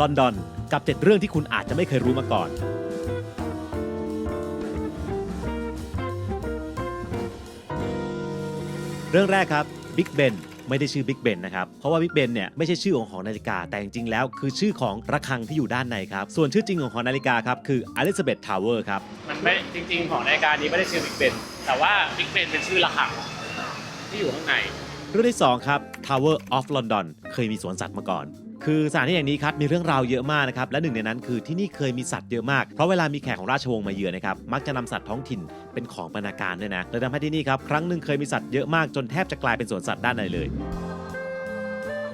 ลอนดอนกับ 7 เรื่องที่คุณอาจจะไม่เคยรู้มาก่อน เรื่องแรกครับบิ๊กเบนไม่ได้ชื่อบิ๊กเบนนะครับ เพราะว่าบิ๊กเบนเนี่ยไม่ใช่ชื่อของหอนาฬิกา แต่จริงๆแล้วคือชื่อของระฆังที่อยู่ด้านในครับ ส่วนชื่อจริงของหอนาฬิกาครับคืออลิซาเบธทาวเวอร์ครับ มันไม่จริงๆของรายการนี้ไม่ได้ชื่อบิ๊กเบนแต่ว่าบิ๊กเบนเป็นชื่อระฆังที่อยู่ข้างใน เรื่องที่ 2 ครับ Tower of London เคยมีสวนสัตว์มาก่อน คือสถานที่แห่งนี้ครับมีเรื่องราวเยอะมากนะครับและหนึ่งในนั้นคือที่นี่เคยมีสัตว์เยอะมาก เพราะเวลามีแขกของราชวงศ์มาเยือนนะครับมักจะนำสัตว์ท้องถิ่นเป็นของบรรณาการด้วยนะเลยทำให้ที่นี่ครับครั้งหนึ่งเคยมีสัตว์เยอะมากจนแทบจะกลายเป็นสวนสัตว์ด้านในเลย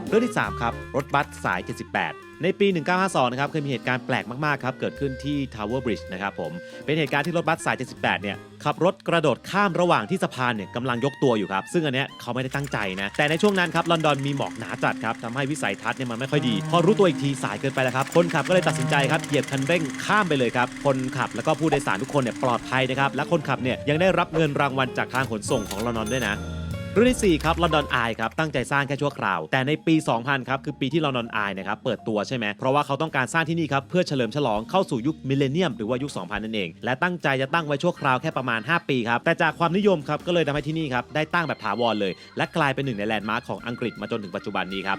เรื่องที่ 3 ครับ รถบัสสาย 78 ในปี 1952 นะครับเคยมีเหตุการณ์แปลกมากๆครับเกิดขึ้นที่ Tower Bridge นะครับผม เป็นเหตุการณ์ที่รถบัสสาย 78 เนี่ยขับรถกระโดดข้ามระหว่างที่สะพานเนี่ยกำลังยกตัวอยู่ครับ ซึ่งอันเนี้ยเขาไม่ได้ตั้งใจนะ แต่ในช่วงนั้นครับลอนดอนมีหมอกหนาจัดครับทำให้วิสัยทัศน์เนี่ยมันไม่ค่อยดี พอรู้ตัวอีกทีสายเกินไปแล้วครับคนขับก็เลยตัดสินใจครับเหยียบคันเร่งข้ามไปเลยครับคนขับแล้วก็ผู้โดยสารทุกคนเนี่ยปลอดภัยนะครับและคนขับเนี่ยยังได้รับเงินรางวัลจากทางขนส่งของลอนดอนด้วยนะ เรื่องที่4ครับลอนดอนไอครับตั้งใจสร้างแค่ชั่วคราว แต่ในปี 2000ครับคือปีที่ลอนดอนไอนะครับเปิดตัวใช่ไหมเพราะว่าเขาต้องการสร้างที่นี่ครับเพื่อเฉลิมฉลองเข้าสู่ยุคมิเลเนียมหรือว่ายุค 2000 นั่นเอง และตั้งใจจะตั้งไว้ชั่วคราวแค่ประมาณ 5 ปีครับแต่จากความนิยมครับก็เลยทำให้ที่นี่ครับได้ตั้งแบบถาวรเลย และกลายเป็นหนึ่งในแลนด์มาร์คของอังกฤษมาจนถึงปัจจุบันนี้ครับ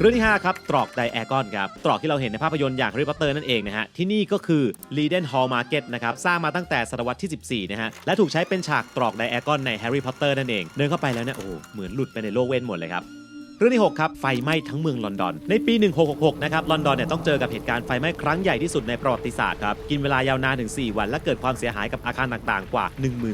เรื่องที่ 5 ครับ ตรอกไดแอกอนครับ ตรอกที่เราเห็นในภาพยนตร์อย่าง Harry Potter นั่นเองนะฮะ ที่นี่ก็คือ Leiden Hall Market นะครับ สร้างมาตั้งแต่ศตวรรษที่ 14 นะฮะ และถูกใช้เป็นฉากตรอกไดแอกอนใน Harry Potter นั่นเอง เดินเข้าไปแล้วเนี่ย โอ้โห เหมือนหลุดไปในโลกเวทหมดเลยครับเรื่องที่ 6 ครับ ไฟไหม้ทั้งเมืองลอนดอน ในปี 1666 นะครับ ลอนดอนเนี่ยต้องเจอกับเหตุการณ์ไฟไหม้ครั้งใหญ่ที่สุดในประวัติศาสตร์ครับ กินเวลายาวนานถึง 4 วัน และเกิดความเสียหายกับอาคารต่างๆ กว่า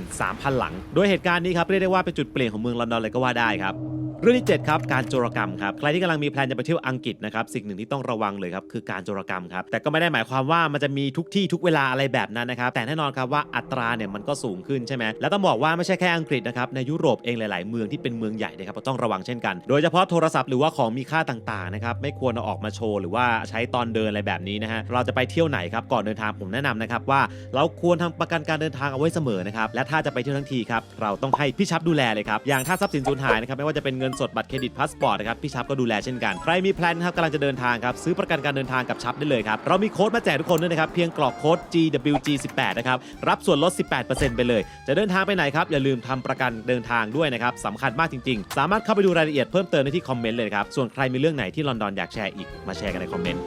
13,000 หลัง โดยเหตุการณ์นี้ครับเรียกได้ว่าเป็นจุดเปลี่ยนของเมืองลอนดอนเลยก็ว่าได้ครับ เรื่องที่7ครับการโจรกรรมครับใครที่กำลังมีแพลนจะไปเที่ยวอังกฤษนะครับสิ่งหนึ่งที่ต้องระวังเลยครับคือการโจรกรรมครับแต่ก็ไม่ได้หมายความว่ามันจะมีทุกที่ทุกเวลาอะไรแบบนั้นนะครับแต่แน่นอนครับว่าอัตราเนี่ยมันก็สูงขึ้นใช่ไหมแล้วต้องบอกว่าไม่ใช่แค่อังกฤษนะครับในยุโรปเองหลาย ๆ เมืองที่เป็นเมืองใหญ่นะครับก็ต้องระวังเช่นกัน โดยเฉพาะโทรศัพท์หรือว่าของมีค่าต่าง ๆ นะครับไม่ควรเอาออกมาโชว์หรือว่าใช้ตอนเดินอะไรแบบนี้นะฮะเราจะไปเที่ยวไหนครับก่อนเดินทางผมแนะนำนะครับว่าเราควรทำประกันการเดินทางเอาไว้เสมอนะครับและถ้าจะไปเที่ยวทั้งทีครับเราต้องให้พี่ชับดูแลเลยครับอย่างถ้าทรัพย์สินสูญหายนะครับไม่ว่าจะเป็นเงินสดบัตรเครดิตพาสปอร์ตนะครับพี่ชับก็ดูแลเช่นกัน ใครมีแพลนครับกำลังจะเดินทางครับซื้อประกันการเดินทางกับชับได้เลยครับเรามีโค้ดมาแจกทุกคนด้วยนะครับเพียงกรอกโค้ด GWG18 นะครับรับส่วนลด 18%ไปเลย จะเดินทางไปไหนครับอย่าลืมทำประกันเดินทางด้วยนะครับสำคัญมากจริง ๆ สามารถเข้าไปดูรายละเอียดเพิ่มเติมได้ที่คอมเมนต์เลยครับส่วนใครมีเรื่องไหนที่ลอนดอนอยากแชร์อีกมาแชร์กันในคอมเมนต์